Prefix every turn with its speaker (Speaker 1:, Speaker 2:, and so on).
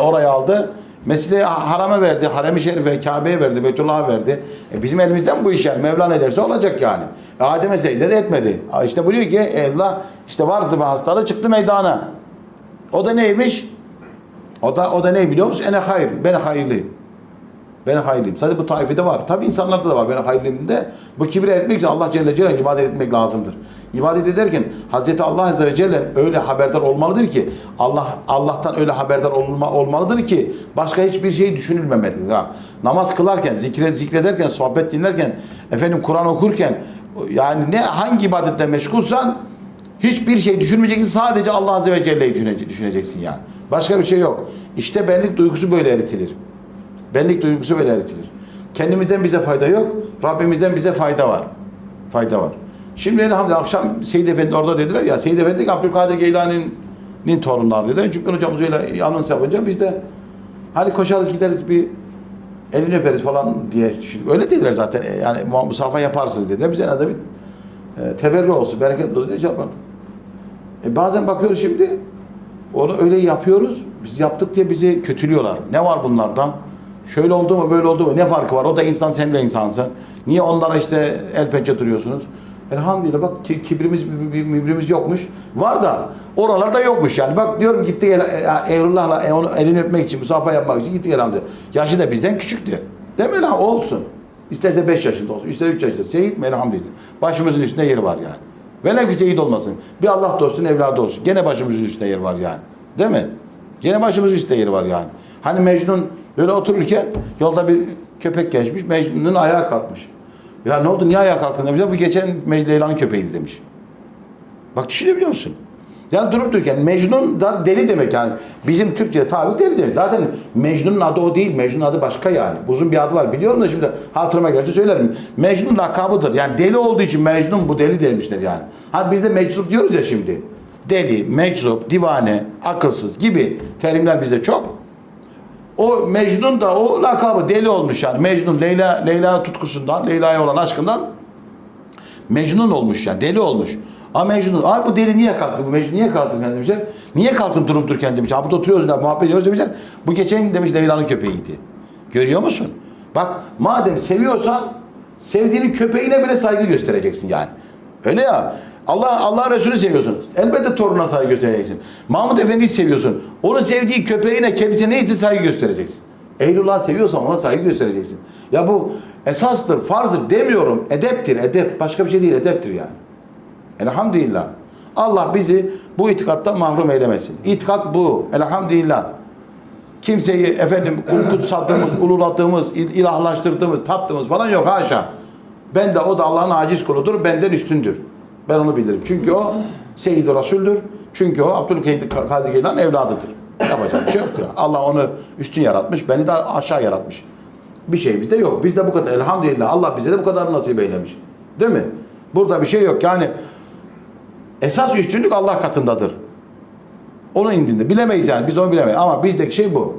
Speaker 1: Oraya aldı. Mescid-i Haram'a verdi, Harem-i Şerif'e, Kabe'ye verdi, Beytullah'a verdi. E bizim elimizden bu iş yani. Mevla ne derse olacak yani. E Adem'e secde de etmedi. Ha İşte buyuruyor ki evla işte vardı bir hastalığı çıktı meydana. O da neymiş? O da o da ne biliyor musun? Ene hayır. Ben hayırlıyım. Ben hayırlıyım. Sadece bu taifede var. Tabi insanlarda da var. Ben hayırlıyım de. Bu kibri etmek için Allah Celle Celaluhu ibadet etmek lazımdır. İbadet ederken Hazreti Allah Azze ve Celle öyle haberdar olmalıdır ki Allah Allah'tan öyle haberdar olma, olmalıdır ki başka hiçbir şey düşünülmemelidir. Ha. Namaz kılarken, zikre, zikrederken, sohbet dinlerken, efendim Kur'an okurken yani ne hangi ibadetle meşgulsan hiçbir şey düşünmeyeceksin. Sadece Allah Azze ve Celle'yi düşünece- düşüneceksin yani. Başka bir şey yok. İşte benlik duygusu böyle eritilir. Benlik duygusu böyle eritilir. Kendimizden bize fayda yok. Rabbimizden bize fayda var. Fayda var. Şimdi elhamdülillah akşam Seyyid Efendi orada dediler ya Seyyid Efendi Abdülkadir Geylani'nin torunları dediler. Cübbün hocamız öyle anons yapınca biz de hani koşarız gideriz bir elini öperiz falan diye düşündük. Öyle dediler zaten. E, Yani mu- musafa yaparsınız dediler. Biz en azından bir e, teberrü olsun, bereket olsun diye şey yapardık. E, bazen bakıyoruz şimdi onu öyle yapıyoruz. Biz yaptık diye bizi kötülüyorlar. Ne var bunlarda? Şöyle oldu mu böyle oldu mu ne farkı var? O da insan sen de insansın. Niye onlara işte el pençe duruyorsunuz? Elhamdülillah bak ki, kibrimiz, mibrimiz yokmuş. Var da oralarda yokmuş yani. Bak diyorum gittik e, Eyrullah'la e, onu elini öpmek için, musafa yapmak için gittik elhamdülillah. Yaşı da bizden küçüktü. Değil mi lan? Olsun. İsterse 5 yaşında olsun, isterse 3 yaşında. Seyit mi elhamdülillah. Başımızın üstünde yeri var yani. Velev ki seyit olmasın. Bir Allah dostun evladı olsun. Gene başımızın üstünde yeri var yani. Değil mi? Gene başımızın üstünde yeri var yani. Hani Mecnun böyle otururken yolda bir köpek geçmiş. Mecnun'un ayağı kalkmış. Ya ne oldu niye ayağa kalktın demişler. Bu geçen Leyla'nın köpeğiydi demiş. Bak düşünebiliyor musun? Yani durup dururken Mecnun da deli demek yani. Bizim Türkçe tabi deli demek. Zaten Mecnun'un adı o değil. Mecnun'un adı başka yani. Uzun bir adı var. Biliyorum da şimdi hatırıma geldi söylerim. Mecnun lakabıdır. Yani deli olduğu için Mecnun bu deli demişler yani. Hani biz de meczup diyoruz ya şimdi. Deli, meczup, divane, akılsız gibi terimler bizde çok. O Mecnun da o lakabı deli olmuş yani. Mecnun Leyla Leyla tutkusundan, Leyla'ya olan aşkından Mecnun olmuş yani deli olmuş. Ama Mecnun, abi bu deli niye kalktı? Bu Mecnun niye kalktı falan demişler. Niye kalktın durup dururken demiş. Abi burada oturuyoruz da muhabbet ediyoruz demişler. Bu geçen demiş Leyla'nın köpeğiydi. Görüyor musun? Bak madem seviyorsan sevdiğinin köpeğine bile saygı göstereceksin yani. Öyle ya. Allah Allah Resulü seviyorsun. Elbette torununa saygı göstereceksin. Mahmud Efendi'yi seviyorsun. Onun sevdiği köpeğine, kedisine neyse saygı göstereceksin. Eylullah'ı seviyorsan ona saygı göstereceksin. Ya bu esastır, farzdır demiyorum. Edeptir, edep. Başka bir şey değil, edeptir yani. Elhamdülillah. Allah bizi bu itikattan mahrum eylemesin. İtikat bu. Elhamdülillah. Kimseyi efendim kutsattığımız, ululattığımız, il- ilahlaştırdığımız, taptığımız falan yok haşa. Ben de o da Allah'ın aciz kuludur, benden üstündür. Ben onu bilirim. Çünkü o Seyyid-i Resul'dür. Çünkü o Abdülkadir Geylan evladıdır. Yapacak bir şey yok. ya. Allah onu üstün yaratmış, beni de aşağı yaratmış. Bir şeyimiz de yok. Biz de bu kadar elhamdülillah Allah bize de bu kadar nasip eylemiş. Değil mi? Burada bir şey yok. Yani esas üstünlük Allah katındadır. Onun indinde. Bilemeyiz yani. Biz onu bilemeyiz. Ama bizdeki şey bu.